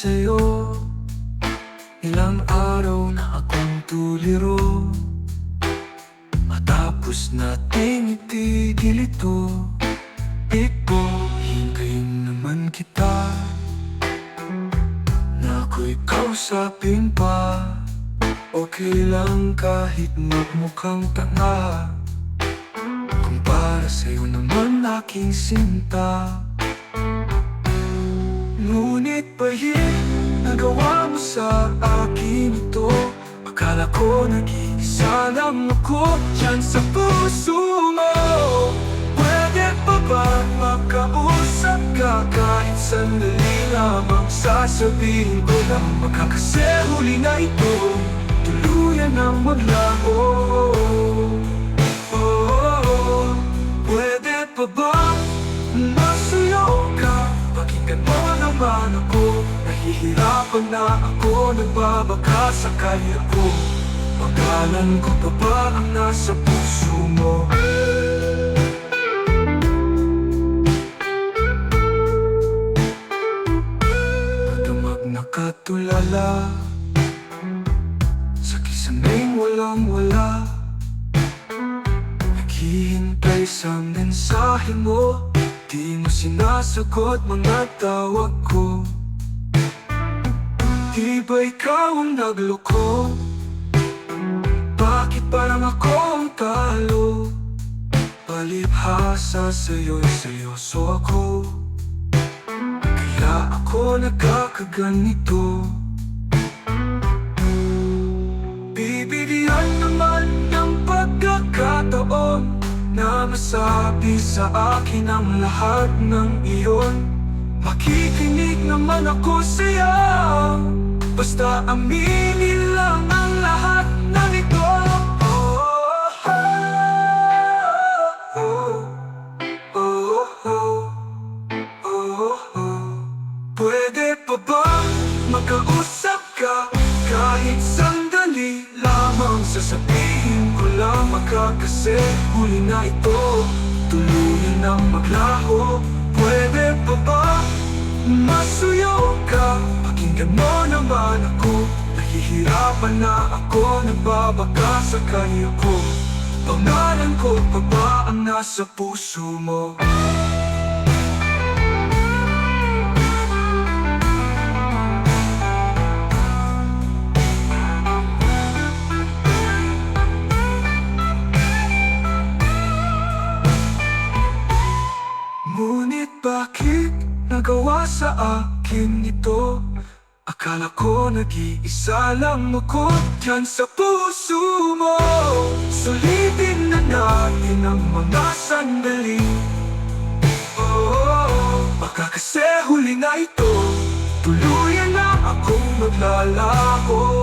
sa'yo. Ilang araw na akong tuliro. Matapos nating itigilito Ito, hintayin naman kita. Na ako'y kausapin pa. Okay lang kahit magmukhang tanga. Kung para sa'yo naman aking sinta. Ngunit bahit nagawa mo sa akin ito Akala ko nag-iisa lang ako Diyan sa puso mo. Pwede pa ba makausap ka kahit sandali lamang? Sasabihin ko lang baka kasi huli na ito. Tuluyan ang maglaho naman ako. Nahihirapan na ako Nagbabaka sa kaya ko Pangalan ko pa ba ang nasa puso mo? Pagdamag nakatulala Sa kisaming walang wala. Naghihintay sa mensahe mo. Di mo sinasagot mga tawag ba ikaw ang nagloko? Bakit parang ako ang talo? Palibhasa sa'yo'y seryoso ako Kaya ako nagkakaganito Bibigyan naman ng pagkakataon Na masabi sa akin ang lahat ng iyon Makikinig naman ako sa'yo Basta aminin lang ang lahat ng ito. Oh, oh, oh, oh. Pwede pa ba makausap ka kahit sandali lamang? Sasabihin ko lang makakasi huli na ito. Tuluyan ng maglaho. Pwede pa ba masuyo ka? Pakinggan mo naman ako Nahihirapan na ako Nagbabaka sa kanya ko Pangalan ko pa ba ang nasa puso mo? Ngunit bakit nagawa sa akin ito? Akala ko nag-iisa lang ako Diyan sa puso mo. Sulitin na natin ang mga sandali. Oh, baka kasi huli na ito. Tuluyan na akong maglalaho